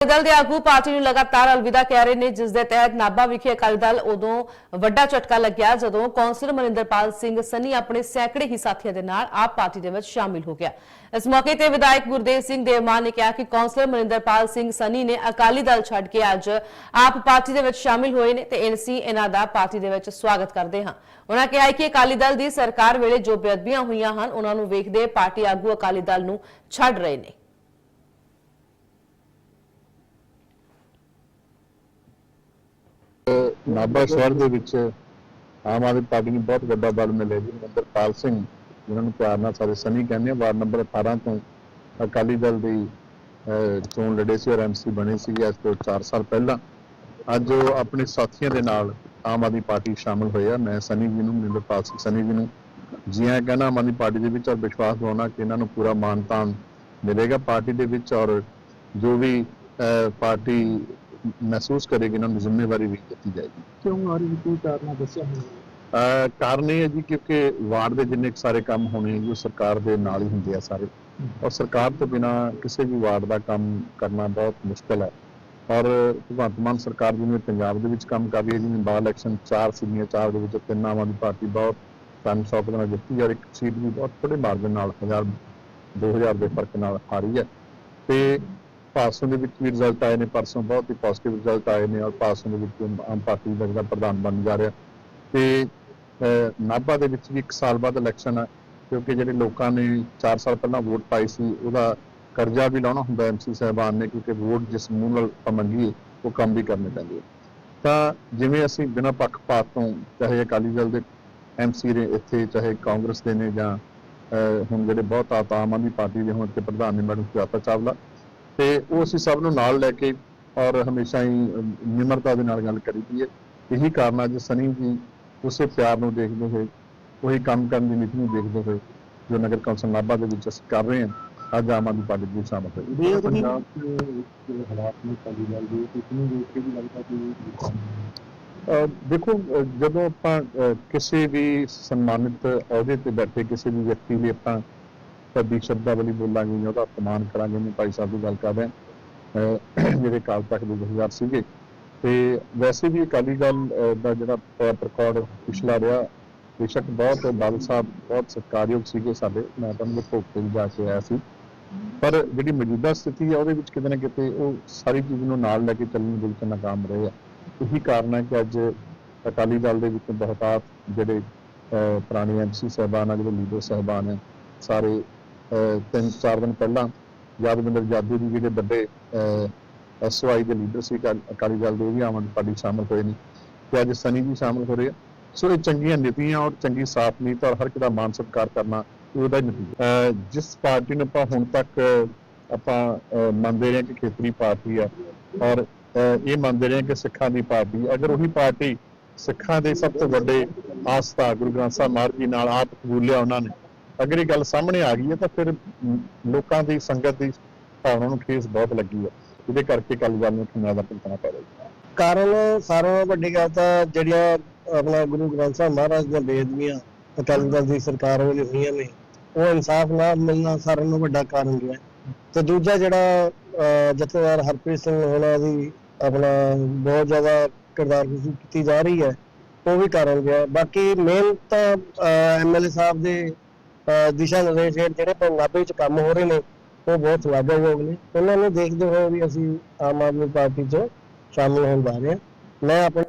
ਦਲ ਦੇ ਆਗੂ ਪਾਰਟੀ ਨੂੰ ਲਗਾਤਾਰ ਅਲਵਿਦਾ ਕਹਿ ਰਹੇ ਨੇ, ਜਿਸ ਦੇ ਤਹਿਤ ਨਾਭਾ ਵਿਖੇ ਅਕਾਲੀ ਦਲ ਉਦੋਂ ਵੱਡਾ ਝਟਕਾ ਲੱਗਿਆ, ਜਦੋਂ ਕੌਂਸਲਰ ਮਨਿੰਦਰਪਾਲ ਸਿੰਘ ਸਨੀ ਆਪਣੇ ਸੈਂਕੜੇ ਹੀ ਸਾਥੀਆਂ ਦੇ ਨਾਲ ਆਪ ਪਾਰਟੀ ਦੇ ਵਿੱਚ ਸ਼ਾਮਿਲ ਹੋ ਗਿਆ। ਇਸ ਮੌਕੇ ਤੇ ਵਿਧਾਇਕ ਗੁਰਦੇਵ ਸਿੰਘ ਦੇਵਮਾਨ ਨੇ ਕਿਹਾ ਕਿ ਕੌਂਸਲਰ ਮਨਿੰਦਰਪਾਲ ਸਿੰਘ ਸਨੀ ਨੇ ਅਕਾਲੀ ਦਲ ਛੱਡ ਕੇ ਅੱਜ ਆਪ ਪਾਰਟੀ ਦੇ ਵਿੱਚ ਸ਼ਾਮਿਲ ਹੋਏ ਨੇ ਤੇ ਐਨਸੀ ਇਹਨਾਂ ਦਾ ਪਾਰਟੀ ਦੇ ਵਿੱਚ ਸਵਾਗਤ ਕਰਦੇ ਹਾਂ। ਉਹਨਾਂ ਕਿਹਾ ਕਿ ਅਕਾਲੀ ਦਲ ਦੀ ਸਰਕਾਰ ਵੇਲੇ ਜੋ ਬੇਅਦਬੀਆਂ ਹੋਈਆਂ ਹਨ, ਉਹਨਾਂ ਨੂੰ ਵੇਖਦੇ ਪਾਰਟੀ ਆਗੂ ਅਕਾਲੀ ਦਲ ਨੂੰ ਛੱਡ ਰਹੇ ਨੇ। ਨਾਭਾ ਸ਼ਹਿਰ ਦੇ ਵਿੱਚ ਆਮ ਆਦਮੀ ਪਾਰਟੀ ਨੂੰ ਬਹੁਤ ਵੱਡਾ ਬਲ ਮਿਲਿਆ ਜੀ ਨੰਬਰਪਾਲ ਸਿੰਘ ਜਿਨ੍ਹਾਂ ਨੂੰ ਪਿਆਰ ਨਾਲ ਸਾਰੇ ਸਨੀ ਕਹਿੰਦੇ ਆ ਵਾਰਡ ਨੰਬਰ 18 ਤੋਂ ਅਕਾਲੀ ਦਲ ਦੀ ਚੋਣ ਲੜੇ ਸੀ ਔਰ ਐਮਸੀ ਬਣੇ ਸੀ ਅੱਜ ਤੋਂ 4 ਸਾਲ ਪਹਿਲਾਂ। ਅੱਜ ਉਹ ਆਪਣੇ ਸਾਥੀਆਂ ਦੇ ਨਾਲ ਆਮ ਆਦਮੀ ਪਾਰਟੀ ਸ਼ਾਮਲ ਹੋਇਆ ਮੈਂ ਸਨੀ ਜੀ ਨੂੰ ਮਨਿੰਦਰਪਾਲ ਸਿੰਘ ਸਨੀ ਜੀ ਨੂੰ ਜੀ ਆਇਆਂ ਕਹਿਣਾ ਆਮ ਆਦਮੀ ਪਾਰਟੀ ਦੇ ਵਿੱਚ ਔਰ ਵਿਸ਼ਵਾਸ ਦਿਵਾਉਣਾ ਕਿ ਇਹਨਾਂ ਨੂੰ ਪੂਰਾ ਮਾਣ ਮਿਲੇਗਾ ਪਾਰਟੀ ਦੇ ਵਿੱਚ ਔਰ ਜੋ ਵੀ ਅਹ, ਪਾਰਟੀ ਮਹਿਸੂਸ ਕਰੇਗੀ ਇਹਨਾਂ ਨੂੰ ਜ਼ਿੰਮੇਵਾਰੀ ਵੀ ਦਿੱਤੀ ਜਾਏਗੀ। ਕਿਉਂ? ਆ ਰਹੀ ਕੋਈ ਕਾਰਨ ਦੱਸਿਆ ਅਹ ਕਾਰਨ ਇਹ ਹੈ ਜੀ ਕਿਉਂਕਿ ਵਾਰਡ ਦੇ ਜਿੰਨੇ ਸਾਰੇ ਕੰਮ ਹੋਣੇ ਉਹ ਸਰਕਾਰ ਦੇ ਨਾਲ ਹੀ ਹੁੰਦੇ ਆ ਸਾਰੇ। ਔਰ ਸਰਕਾਰ ਤੋਂ ਬਿਨਾ ਕਿਸੇ ਵੀ ਵਾਰਡ ਦਾ ਕੰਮ ਕਰਨਾ ਬਹੁਤ ਮੁਸ਼ਕਲ ਹੈ। ਔਰ ਭਗਵੰਤ ਮਾਨ ਸਰਕਾਰ ਜਿਵੇਂ ਪੰਜਾਬ ਦੇ ਵਿੱਚ ਕੰਮ ਕਰ ਰਹੀ ਹੈ ਜਿਵੇਂ ਬਾਲ ਇਲੈਕਸ਼ਨ ਚਾਰ ਸੀਗੀਆਂ ਚਾਰ ਦੇ ਵਿੱਚ ਤਿੰਨ ਆਵਾਂ ਦੀ ਪਾਰਟੀ ਬਹੁਤ ਟਾਈਮ ਸੌਪ ਨਾਲ ਜਿੱਤੀ ਔਰ ਇੱਕ ਸੀਟ ਵੀ ਬਹੁਤ ਥੋੜੇ ਮਾਰਜਨ ਨਾਲ 1000 2000 ਦੇ ਫ਼ਰਕ ਨਾਲ ਹਾਰੀ ਹੈ। ਤੇ ਪਾਸੋਂ ਦੇ ਵਿੱਚ ਵੀ ਰਿਜ਼ਲਟ ਆਏ ਨੇ, ਪਰਸੋਂ ਬਹੁਤ ਹੀ ਪੋਜ਼ਿਟਿਵ ਰਿਜ਼ਲਟ ਆਏ ਨੇ ਔਰ ਪਾਸੋਂ ਦੇ ਵਿੱਚ ਆਮ ਪਾਰਟੀ ਦਾ ਜਿਹੜਾ ਪ੍ਰਧਾਨ ਬਣ ਜਾ ਰਿਹਾ। ਤੇ ਨਾਭਾ ਦੇ ਵਿੱਚ ਵੀ 1 ਸਾਲ ਬਾਅਦ ਇਲੈਕਸ਼ਨ ਹੈ ਕਿਉਂਕਿ ਜਿਹੜੇ ਲੋਕਾਂ ਨੇ 4 ਸਾਲ ਪਹਿਲਾਂ ਵੋਟ ਪਾਈ ਸੀ, ਉਹਦਾ ਕਰਜ਼ਾ ਵੀ ਲਾਉਣਾ ਹੁੰਦਾ ਐਮਸੀ ਸਾਹਿਬਾਨ ਨੇ, ਕਿਉਂਕਿ ਵੋਟ ਜਿਸ ਮੂੰਹ ਨਾਲ ਆਪਾਂ ਮੰਗੀਏ, ਉਹ ਕੰਮ ਵੀ ਕਰਨੇ ਪੈਂਦੇ ਆ। ਤਾਂ ਜਿਵੇਂ ਅਸੀਂ ਬਿਨਾਂ ਪੱਖਪਾਤ ਤੋਂ, ਚਾਹੇ ਅਕਾਲੀ ਦਲ ਦੇ ਐਮਸੀ ਨੇ ਇੱਥੇ, ਚਾਹੇ ਕਾਂਗਰਸ ਦੇ ਨੇ ਜਾਂ ਹੁਣ ਜਿਹੜੇ ਬਹੁਤ ਆਪ ਆਮ ਆਦਮੀ ਪਾਰਟੀ ਦੇ ਹੁਣ ਤੇ ਪ੍ਰਧਾਨ ਨੇ ਮੈਡਮ ਸੁਜਾਤਾ ਚਾਵਲਾ ਤੇ ਉਹ ਅਸੀਂ ਸਭ ਨੂੰ ਨਾਲ ਲੈ ਕੇ ਔਰ ਹਮੇਸ਼ਾ ਹੀ ਨਿਮਰਤਾ ਦੇ ਨਾਲ ਗੱਲ ਕਰੀਦੀ ਹੈ। ਇਹੀ ਕਾਰਨ ਹੈ ਜੇ ਸਨੀ ਜੀ ਉਸੇ ਪਿਆਰ ਨੂੰ ਦੇਖਦੇ ਹੋਏ ਉਹੀ ਕੰਮ ਕਰਨ ਦੀ ਨੀਤੀ ਨੂੰ ਦੇਖਦੇ ਹੋਏ ਜੋ ਨਗਰ ਕੌਂਸਲ ਨਾਭਾ ਦੇ ਵਿੱਚ ਅਸੀਂ ਕਰ ਰਹੇ ਹਾਂ ਅੱਜ ਆਮ ਆਦਮੀ ਪਾਰਟੀ ਦੀ ਬੇਅਦਬੀ ਪੰਜਾਬ ਦੇ ਹਾਲਾਤ ਨੇ ਕਾਲੀ ਦਲ ਦੇ ਇਸ ਨੂੰ ਦੇਖ ਕੇ ਵੀ ਲੱਗਦਾ ਕਿ ਦੇਖੋ ਜਦੋਂ ਆਪਾਂ ਕਿਸੇ ਵੀ ਸਨਮਾਨਿਤ ਅਹੁਦੇ ਤੇ ਬੈਠੇ ਕਿਸੇ ਵੀ ਵਿਅਕਤੀ ਲਈ ਆਪਾਂ ਸਦੀ ਸ਼ਬਦਾਵਲੀ ਬੋਲਾਂਗੇ ਜਾਂ ਉਹਦਾ ਅਪਮਾਨ ਕਰਾਂਗੇ ਮੈਂ ਭਾਈ ਸਾਹਿਬ ਦੀ ਗੱਲ ਕਰ ਰਿਹਾ। ਜਿਹੜੇ ਕਾਲ ਤੱਕ ਦੇ ਜਥੇਦਾਰ ਸੀਗੇ। ਤੇ ਵੈਸੇ ਵੀ ਅਕਾਲੀ ਦਲ ਦਾ ਜਿਹੜਾ ਰਿਕਾਰਡ ਪਿਛਲਾ ਰਿਹਾ ਬੇਸ਼ੱਕ ਬਹੁਤ ਬਾਦਲ ਸਾਹਿਬ ਬਹੁਤ ਸਤਿਕਾਰਯੋਗ ਸੀਗੇ ਸਾਡੇ। ਮੈਂ ਤਾਂ ਉਹਦੇ ਭੋਗ ਤੇ ਜਾ ਕੇ ਆਇਆ ਸੀ। ਪਰ ਜਿਹੜੀ ਮੌਜੂਦਾ ਸਥਿਤੀ ਹੈ ਉਹਦੇ ਵਿੱਚ ਕਿਤੇ ਨਾ ਕਿਤੇ ਉਹ ਸਾਰੀ ਚੀਜ਼ ਨੂੰ ਨਾਲ ਲੈ ਕੇ ਚੱਲਣ ਦੇ ਵਿੱਚ ਨਾਕਾਮ ਰਹੇ ਆ। ਇਹੀ ਕਾਰਨ ਹੈ ਕਿ ਅੱਜ ਅਕਾਲੀ ਦਲ ਦੇ ਵਿੱਚ ਬਹੁਤਾਤ ਜਿਹੜੇ ਅਹ, ਪੁਰਾਣੇ ਐਮਸੀ ਸਾਹਿਬਾਨ ਆ ਜਿਹੜੇ ਲੀਡਰ ਸਾਹਿਬਾਨ ਹੈ ਸਾਰੇ ਤਿੰਨ ਚਾਰ ਦਿਨ ਪਹਿਲਾਂ ਯਾਦਵਿੰਦਰ ਜਾਦੂ ਜੀ ਜਿਹੜੇ ਵੱਡੇ ਐਸਵਾਈ ਦੇ ਲੀਡਰ ਸੀ ਅਕਾ- ਅਕਾਲੀ ਦਲ ਦੇ, ਉਹ ਵੀ ਆਮ ਆਦਮੀ ਪਾਰਟੀ 'ਚ ਸ਼ਾਮਲ ਹੋਏ ਨੇ ਤੇ ਅੱਜ ਸਨੀ ਜੀ ਸ਼ਾਮਲ ਹੋ ਰਹੇ ਆ। ਸੋ ਇਹ ਚੰਗੀਆਂ ਨੀਤੀਆਂ ਔਰ ਚੰਗੀ ਸਾਥ ਨੀਤ ਔਰ ਹਰ ਇੱਕ ਦਾ ਮਾਨ ਸਤਿਕਾਰ ਕਰਨਾ ਇਹ ਉਹਦਾ ਹੀ ਨਤੀਜਾ। ਜਿਸ ਪਾਰਟੀ ਨੂੰ ਆਪਾਂ ਹੁਣ ਤੱਕ ਆਪਾਂ ਮੰਨਦੇ ਰਹੇ ਕਿ ਖੇਤਰੀ ਪਾਰਟੀ ਆ ਔਰ ਇਹ ਮੰਨਦੇ ਰਹੇ ਕਿ ਸਿੱਖਾਂ ਦੀ ਪਾਰਟੀ ਅਗਰ ਉਹੀ ਪਾਰਟੀ ਸਿੱਖਾਂ ਦੇ ਸਭ ਤੋਂ ਵੱਡੇ ਆਸਥਾ ਗੁਰੂ ਗ੍ਰੰਥ ਸਾਹਿਬ ਮਹਾਰਾਜ ਜੀ ਨਾਲ ਆਪ ਕਬੂਲਿਆ ਉਹਨਾਂ ਨੇ ਅਗਰ ਇਹ ਗੱਲ ਸਾਹਮਣੇ ਆ ਗਈ ਹੈ ਤਾਂ ਫਿਰ ਲੋਕਾਂ ਦੀ ਸੰਗਤ ਦੀ ਭਾਵਨਾ ਨੂੰ ਠੇਸ ਬਹੁਤ ਲੱਗੀ ਹੈ। ਇਹਦੇ ਕਰਕੇ ਗੱਲ ਨੂੰ ਖੰਨਾ ਦਾ ਭੁਗਤਣਾ ਪੈ ਰਿਹਾ ਕਾਰਨ ਸਾਰਿਆਂ ਵੱਡੀ ਗੱਲ ਤਾਂ ਜਿਹੜੀਆਂ ਆਪਣਾ ਗੁਰੂ ਗ੍ਰੰਥ ਸਾਹਿਬ ਮਹਾਰਾਜ ਦੀਆਂ ਬੇਦਬੀਆਂ ਅਕਾਲੀ ਦਲ ਦੀ ਸਰਕਾਰ ਵੇਲੇ ਹੋਈਆਂ ਨੇ, ਉਹ ਇਨਸਾਫ ਨਾ ਮਿਲਣਾ ਸਾਰਿਆਂ ਨਾਲੋਂ ਵੱਡਾ ਕਾਰਨ ਰਿਹਾ ਤੇ ਦੂਜਾ ਜਿਹੜਾ ਜਥੇਦਾਰ ਹਰਪ੍ਰੀਤ ਸਿੰਘ ਹੋਣਾ ਦੀ ਆਪਣਾ ਬਹੁਤ ਜ਼ਿਆਦਾ ਕਿਰਦਾਰ ਕੀਤੀ ਜਾ ਰਹੀ ਹੈ, ਉਹ ਵੀ ਕਾਰਨ ਗਿਆ ਬਾਕੀ ਮੇਨ ਤਾਂ ਐਮਐਲਏ ਸਾਹਿਬ ਦੇ ਦਿਸ਼ਾ ਨਿਰਦੇਸ਼ ਹੇਠ ਜਿਹੜੇ ਪੰਜਾਬੀ ਚ ਕੰਮ ਹੋ ਰਹੇ ਨੇ, ਉਹ ਬਹੁਤ ਸ਼ਲਾਘਾਯੋਗ ਨੇ। ਉਹਨਾਂ ਨੂੰ ਦੇਖਦੇ ਹੋਏ ਵੀ ਅਸੀਂ ਆਮ ਆਦਮੀ ਪਾਰਟੀ 'ਚ ਸ਼ਾਮਿਲ ਹੋਣ ਜਾ ਰਹੇ ਹਾਂ। ਮੈਂ ਆਪਣੇ